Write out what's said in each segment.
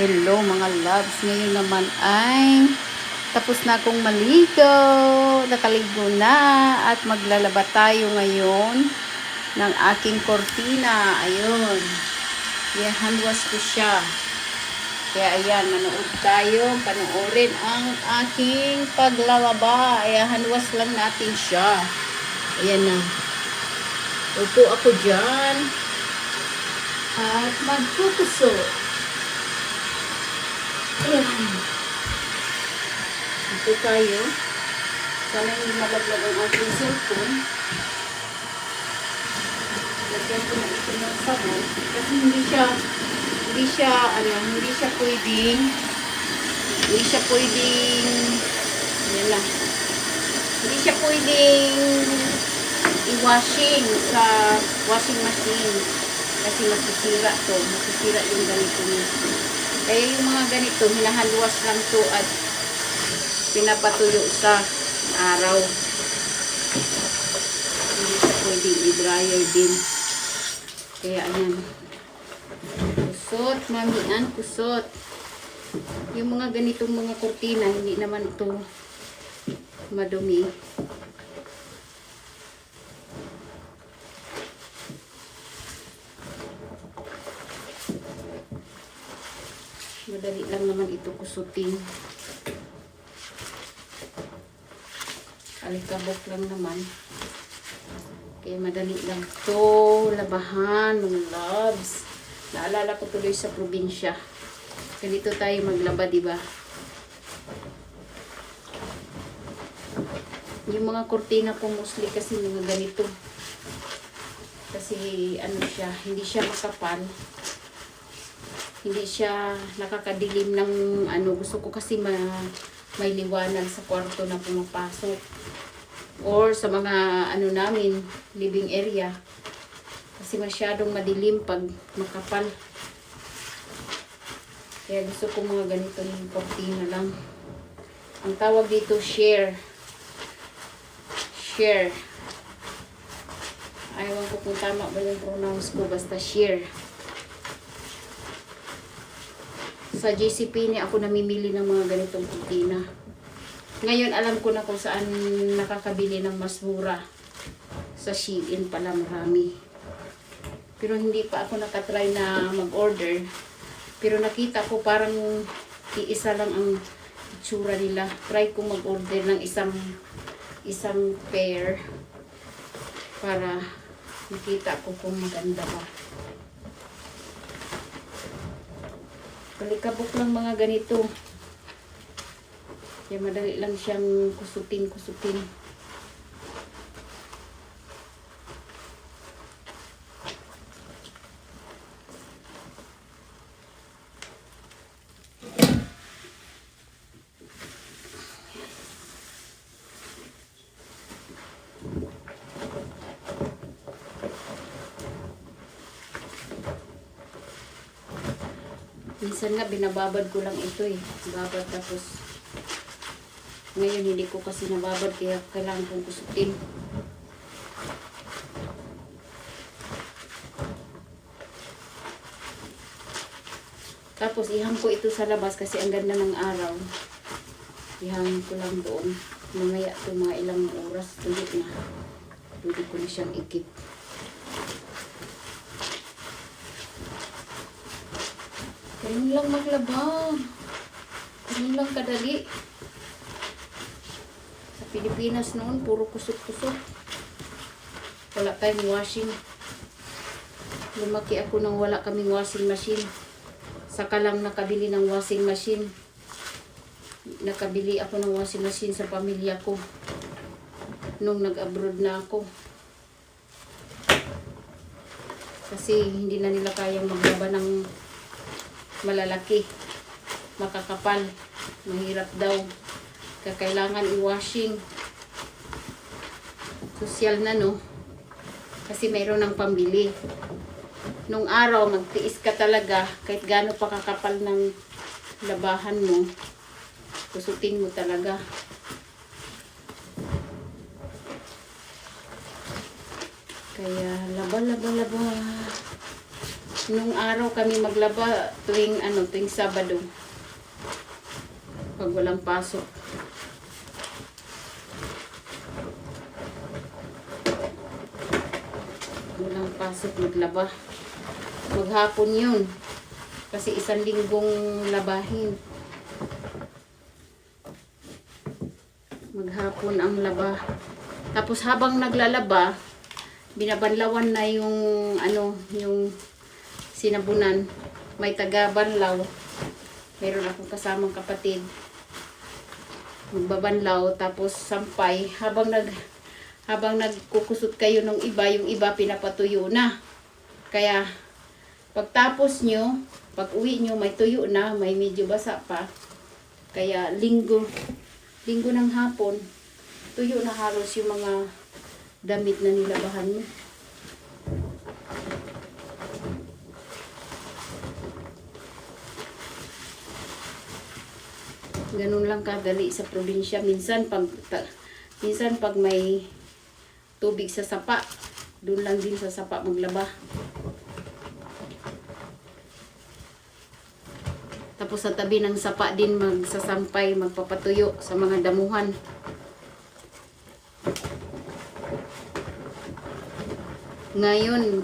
Hello mga loves. Ngayon naman ay tapos na akong maligo. Nakaligo na at maglalaba tayo ngayon ng aking kortina. Ayun. Yan, handwash ko siya. Kaya ayan, manood tayo. Panoorin ang aking paglalaba. Ayan, handwash lang natin siya. Ayan na. Upo ako dyan. At magpupuso. Ito tayo. Sana hindi malaglag ang aking cellphone. Lagyan ko na ito ng sabon. Kasi hindi siya, hindi siya, ano, hindi siya pwedeng, hindi siya pwedeng, yan lang. Hindi siya pwedeng i-washing sa washing machine. Kasi masisira to. Masisira yung ganito niya. Kaya yung mga ganito, hinahalwas lang to at pinapatuyo sa araw. Hindi siya pwedeng i-dryer din. Kaya ayan. Kusot, mamian, kusot. Yung mga ganitong mga kurtina, hindi naman ito madumi. Madali lang naman ito kusutin. Alikabok lang naman. Kaya madali lang to labahan, mga loves. Naalala ko tuloy sa probinsya. Ganito tayo maglaba, di ba? Yung mga kurtina ko mostly kasi mga ganito. Kasi ano siya, hindi siya makapal hindi siya nakakadilim ng ano gusto ko kasi ma, may liwanag sa kwarto na pumapasok. Or sa mga ano namin living area. Kasi masyadong madilim pag makapal. Kaya gusto ko mga ganito ng kortina lang. Ang tawag dito share. Share. Ayaw ko kung tama ba yung pronounce ko basta share sa JCP ni ako namimili ng mga ganitong kurtina. Ngayon alam ko na kung saan nakakabili ng mas mura. Sa Shein pala marami. Pero hindi pa ako nakatry na mag-order. Pero nakita ko parang iisa lang ang itsura nila. Try ko mag-order ng isang isang pair para makita ko kung maganda ba. Kalikabok lang mga ganito. Kaya madali lang siyang kusutin-kusutin. Minsan nga binababad ko lang ito eh. Babad tapos ngayon hindi ko kasi nababad kaya kailangan kong kusutin. Tapos ihang ko ito sa labas kasi ang ganda ng araw. Ihang ko lang doon. Mamaya ito mga ilang oras tulit na. Pwede ko na siyang ikip. Ganun lang maglaba. Ganun lang kadali. Sa Pilipinas noon, puro kusot-kusot. Wala tayong washing. Lumaki ako nang wala kaming washing machine. Saka lang nakabili ng washing machine. Nakabili ako ng washing machine sa pamilya ko. Nung nag-abroad na ako. Kasi hindi na nila kayang maglaba ng malalaki, makakapal, mahirap daw. Kakailangan i-washing. Social na no. Kasi mayroon ng pambili. Nung araw, magtiis ka talaga, kahit gaano pa kakapal ng labahan mo, kusutin mo talaga. Kaya, laba, laba, laba. Nung araw kami maglaba tuwing ano, tuwing Sabado. Pag walang pasok. Walang pasok maglaba. Maghapon yun. Kasi isang linggong labahin. Maghapon ang laba. Tapos habang naglalaba, binabanlawan na yung ano, yung sinabunan. May taga-banlaw. Meron akong kasamang kapatid. Magbabanlaw tapos sampay habang nag habang nagkukusot kayo ng iba, yung iba pinapatuyo na. Kaya pagtapos nyo, pag uwi nyo may tuyo na, may medyo basa pa. Kaya linggo, linggo ng hapon, tuyo na halos yung mga damit na nilabahan mo. Ganun lang kadali sa probinsya. Minsan pag ta, minsan pag may tubig sa sapa, doon lang din sa sapa maglaba. Tapos sa tabi ng sapa din magsasampay, magpapatuyo sa mga damuhan. Ngayon,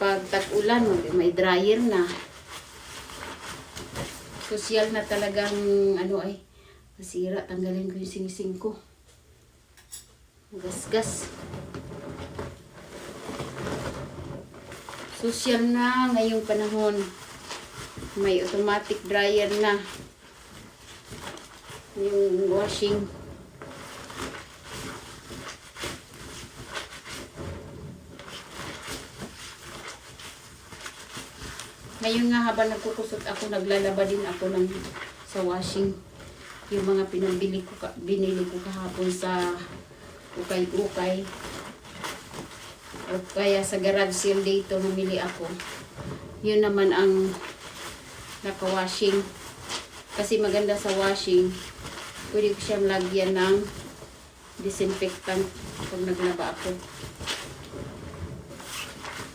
pag tag-ulan, may dryer na. Sosyal na talagang, ano ay, masira, tanggalin ko yung singsing ko. Gasgas. Sosyal na ngayong panahon. May automatic dryer na. Yung washing. Ngayon nga habang nagkukusot ako, naglalaba din ako ng sa washing. Yung mga pinabili ko, binili ko kahapon sa ukay-ukay. O kaya sa garage sale dito, namili ako. Yun naman ang naka-washing. Kasi maganda sa washing, pwede ko siyang lagyan ng disinfectant pag naglaba ako.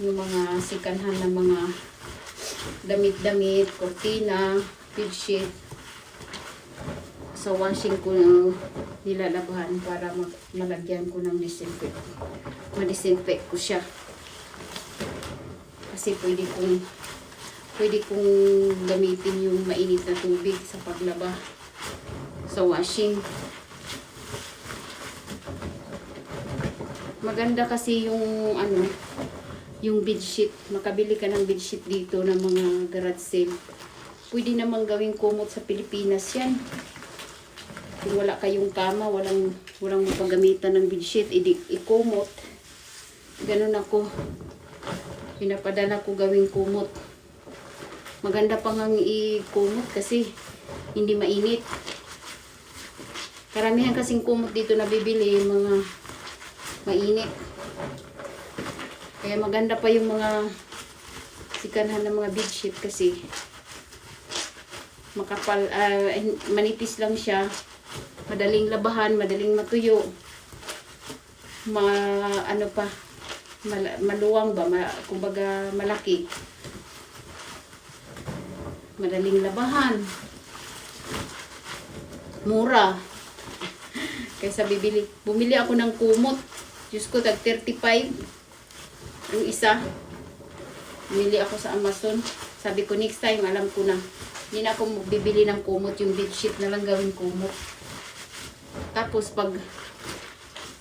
Yung mga sikanhan ng mga damit-damit, kortina, bedsheet. Sa washing ko nilalabahan para malagyan ko ng disinfect. Ma-disinfect ko siya. Kasi pwede kong pwede kong gamitin yung mainit na tubig sa paglaba sa washing. Maganda kasi yung ano, yung bedsheet. Makabili ka ng bedsheet dito ng mga garage sale. Pwede namang gawing kumot sa Pilipinas yan. Kung wala kayong kama, walang, walang mapagamitan ng bedsheet, ikumot. Ganun ako. Pinapadala ko gawing kumot. Maganda pa nga i-kumot kasi hindi mainit. Karamihan kasing kumot dito na bibili, mga mainit. Kaya maganda pa yung mga sikanhan ng mga bedsheet kasi makapal, ah, manipis lang siya. Madaling labahan, madaling matuyo. Ma, ano pa, mal, maluwang ba, ma, kumbaga malaki. Madaling labahan. Mura. Kaysa bibili. Bumili ako ng kumot. Diyos ko, tag 35. Yung isa. Bumili ako sa Amazon. Sabi ko, next time, alam ko na. Hindi na ako bibili ng kumot. Yung bedsheet na lang gawing kumot. Tapos, pag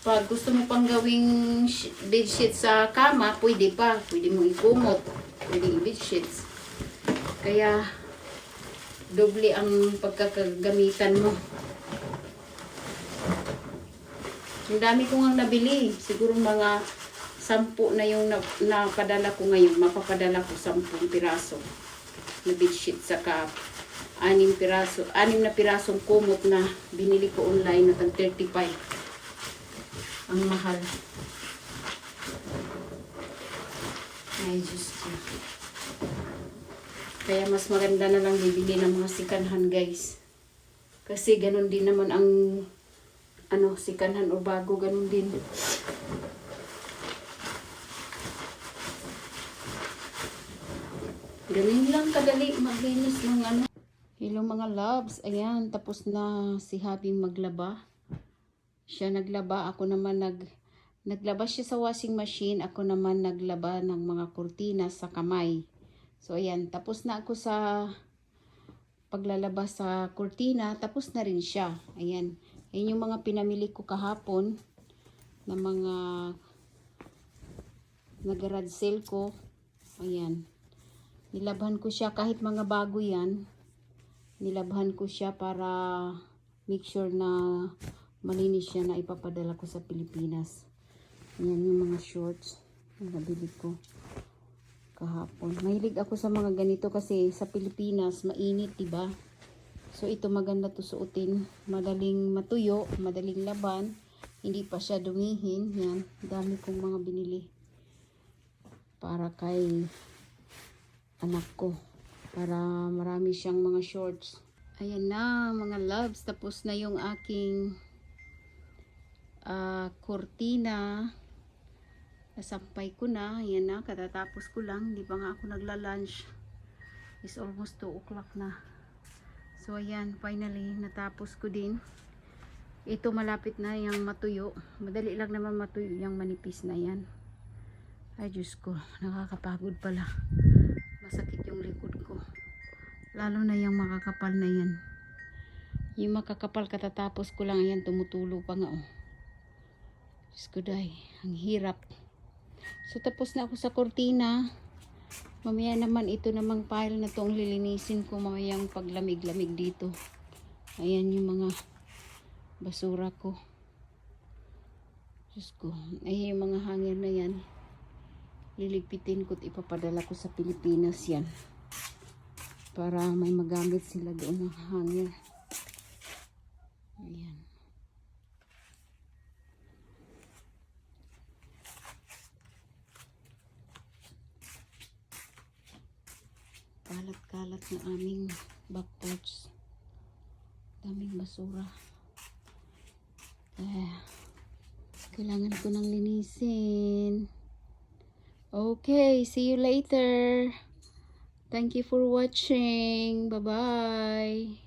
pag gusto mo pang gawing sh- bedsheet sa kama, pwede pa. Pwede mo ikumot. Pwede i-bedsheets. Kaya, doble ang pagkakagamitan mo. Ang dami ko nga nabili. Siguro mga sampu na yung na, napadala ko ngayon. Mapapadala ko sampung piraso na bedsheet saka anim piraso, anim na pirasong kumot na binili ko online na tag 35. Ang mahal. Ay, Diyos ko. Kaya mas maganda na lang bibili ng mga sikanhan, guys. Kasi ganun din naman ang ano, sikanhan o bago, ganun din. Ganun lang kadali maglinis ng ano. Hello mga loves. Ayan, tapos na si Happy maglaba. Siya naglaba, ako naman nag naglaba siya sa washing machine, ako naman naglaba ng mga kurtina sa kamay. So ayan, tapos na ako sa paglalaba sa kurtina, tapos na rin siya. Ayan. Ayan yung mga pinamili ko kahapon na mga nag-garage sale ko. Ayan. Nilabhan ko siya kahit mga bago yan. Nilabhan ko siya para make sure na malinis siya na ipapadala ko sa Pilipinas. Ayan yung mga shorts na nabili ko kahapon. Mahilig ako sa mga ganito kasi sa Pilipinas mainit, 'di ba? So ito maganda to suotin, madaling matuyo, madaling laban, hindi pa siya dumihin. Yan, dami kong mga binili para kay anak ko. Para marami siyang mga shorts. Ayan na mga loves, tapos na yung aking ah, kurtina. Nasampay ko na. Ayan na, katatapos ko lang. Hindi pa nga ako nagla-lunch. It's almost 2 o'clock na. So, ayan, finally, natapos ko din. Ito malapit na yung matuyo. Madali lang naman matuyo yung manipis na yan. Ay, Diyos ko, nakakapagod pala. Masakit yung likod ko. Lalo na yung makakapal na yan. Yung makakapal katatapos ko lang, ayan, tumutulo pa nga, oh. Diyos ko, day, ang hirap. So, tapos na ako sa kortina. Mamaya naman, ito namang pile na to ang lilinisin ko mamayang paglamig-lamig dito. Ayan yung mga basura ko. Diyos ko. Ay, yung mga hanger na yan. Liligpitin ko at ipapadala ko sa Pilipinas yan. Para may magamit sila doon ng hanger. Ayan. Kalat-kalat ng aming back porch. Daming basura. Eh, kailangan ko nang linisin. Okay, see you later. Thank you for watching. Bye-bye.